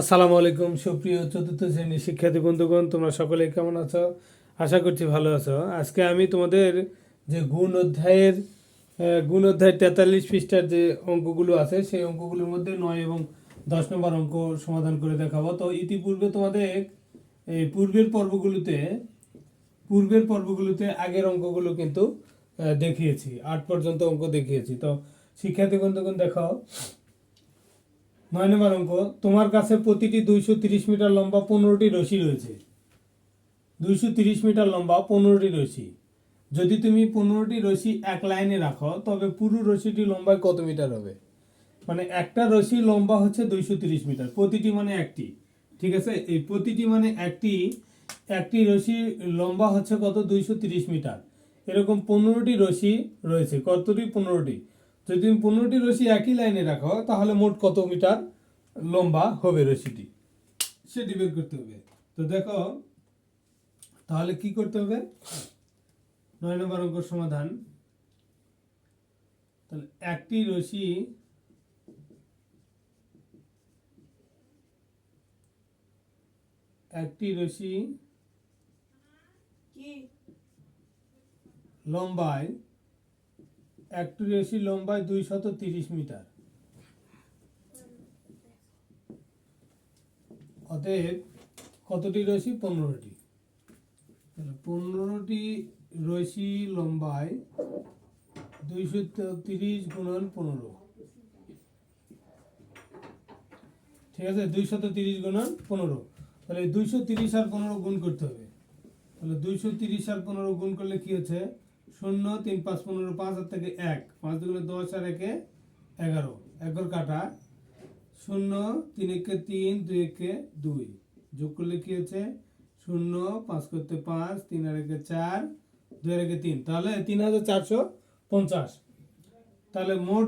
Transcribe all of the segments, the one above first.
আসসালামু আলাইকুম, সুপ্রিয় চতুর্থ শ্রেণির শিক্ষার্থী বন্ধুগণ, তোমরা সকলে কেমন আছো? আশা করছি ভালো আছো। আজকে আমি তোমাদের যে গুণ অধ্যায়ের গুণ অধ্যায় তেতাল্লিশ পৃষ্ঠার যে অঙ্কগুলো আছে, সেই অঙ্কগুলোর মধ্যে নয় এবং দশ নম্বর অঙ্ক সমাধান করে দেখাবো। তো ইতিপূর্বে তোমাদের এই পূর্বের পর্বগুলোতে পূর্বের পর্বগুলোতে আগের অঙ্কগুলো কিন্তু দেখিয়েছি, আট পর্যন্ত অঙ্ক দেখিয়েছি। তো শিক্ষার্থী বন্ধুগণ দেখাও নয় নম্বর অঙ্ক, তোমার কাছে প্রতিটি দুইশো তিরিশ মিটার লম্বা পনেরোটি রশি রয়েছে। দুইশো তিরিশ মিটার লম্বা পনেরোটি রশি। যদি তুমি পনেরোটি রশি এক লাইনে রাখো, তবে পুরো রশিটি লম্বায় কত মিটার হবে? মানে একটা রশি লম্বা হচ্ছে দুইশো তিরিশ মিটার, প্রতিটি মানে একটি। ঠিক আছে? এই প্রতিটি মানে একটি একটি রশি লম্বা হচ্ছে কত? দুইশো তিরিশ মিটার। এরকম পনেরোটি রশি রয়েছে। কতটি? পনেরোটি। যদি তুমি পনেরোটি রশি একই লাইনে রাখো তাহলে মোট কত মিটার লম্বা হবে রশিটি? সেটি বের করতে হবে। তো দেখো তাহলে কি করতে হবে? নয় নম্বর অঙ্কর সমাধান। তাহলে একটি রশি একটি রশি লম্বায় একটি রশি লম্বায় দুইশত তিরিশ মিটার। অতএব কতটি রশি? পনেরোটি। পনেরোটি রশি লম্বায় দুইশো তিরিশ গুণন পনেরো। ঠিক আছে? দুইশত তিরিশ গুণন পনেরো। তাহলে দুইশো তিরিশ আর পনেরো গুণ করতে হবে। তাহলে দুইশো তিরিশ আর পনেরো গুণ করলে কি হচ্ছে? শূন্য, তিন, পাঁচ, পনেরো, পাঁচ আর থেকে এক। পাঁচ দুগুণে দশ আর একে এগারো। এগারো কাটা শূন্য, তিন একে তিন, দুই একে দুই। যোগ করলে কী হচ্ছে? শূন্য, পাঁচ করতে পাঁচ, তিন আর একে চার, দুই আর একে তিন। তাহলে তিন হাজার চারশো পঞ্চাশ। তাহলে মোট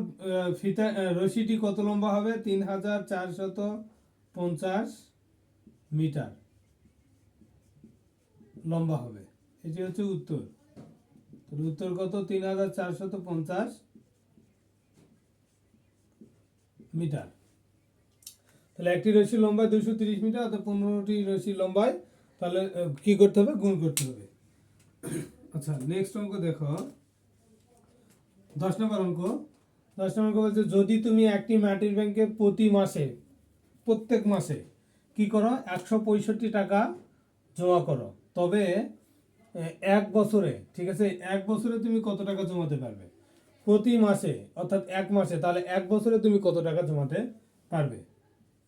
ফিতা রশিটি কত লম্বা হবে? তিন হাজার চারশত পঞ্চাশ মিটার লম্বা হবে। এটি হচ্ছে উত্তর। তাহলে উত্তর কত? তিন হাজার চারশত পঞ্চাশ মিটার। তাহলে একটি রশি লম্বায় দুশো তিরিশ মিটার অর্থাৎ পনেরোটি রশি লম্বায় তাহলে কি করতে হবে? গুণ করতে হবে। আচ্ছা নেক্সট অঙ্ক দেখো। দশ নম্বর অঙ্ক। দশ নম্বর অঙ্ক বলছে, যদি তুমি একটি মাটির ব্যাংকে প্রতি মাসে, প্রত্যেক মাসে কি করো? একশো পঁয়ষট্টি টাকা জমা করো। তবে এক বছরে, ঠিক আছে? এক বছরে তুমি কত টাকা জমাতে পারবে? প্রতি মাসে, অর্থাৎ এক মাসে, তাহলে এক বছরে তুমি কত টাকা জমাতে পারবে?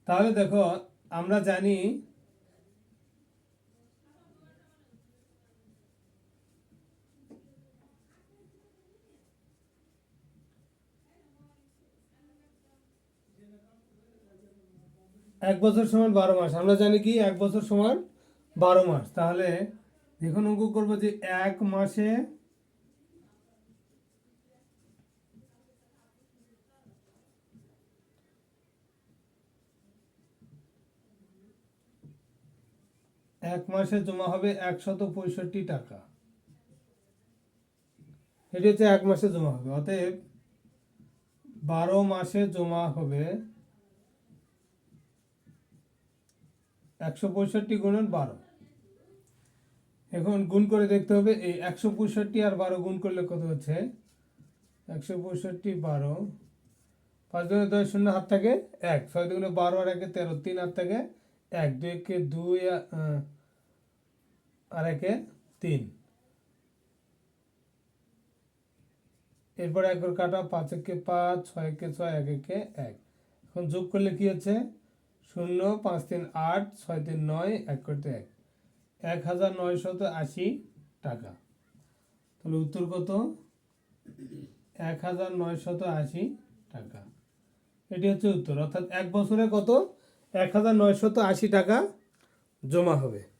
তাহলে দেখো, আমরা জানি এক বছর সমান বারো মাস। আমরা জানি কি? এক বছর সমান বারো মাস। তাহলে এখন অঙ্ক করব যে এক মাসে এক মাসে জমা হবে একশত পঁয়ষট্টি টাকা। এটি হচ্ছে এক মাসে জমা হবে। অতএব বারো মাসে জমা হবে একশো পঁয়ষট্টি গুণন বারো। এখন গুণ করে দেখতে হবে, এই একশো পঁয়ষট্টি আর বারো গুণ করলে কত হচ্ছে? একশো পঁয়ষট্টি বারো, পাঁচ দুগুণে দশ শূন্য হাত থাকে এক, ছয় দুগুণে বারো আর একে তেরো, তিন হাত থাকে এক, দুই একে দুই আর একে তিন। এরপর একর কাটা, পাঁচ একে পাঁচ, ছয় একে ছয়, এক একে এক। এখন যোগ করলে কি হচ্ছে? শূন্য, পাঁচ তিন আট, ছয় তিন নয়, এক করতে এক। এক হাজার নয়শত আশি টাকা। তাহলে উত্তর কত? এক হাজার নয়শত আশি টাকা। এটি হচ্ছে উত্তর। অর্থাৎ এক বছরে কত? এক হাজার নয়শত আশি টাকা জমা হবে।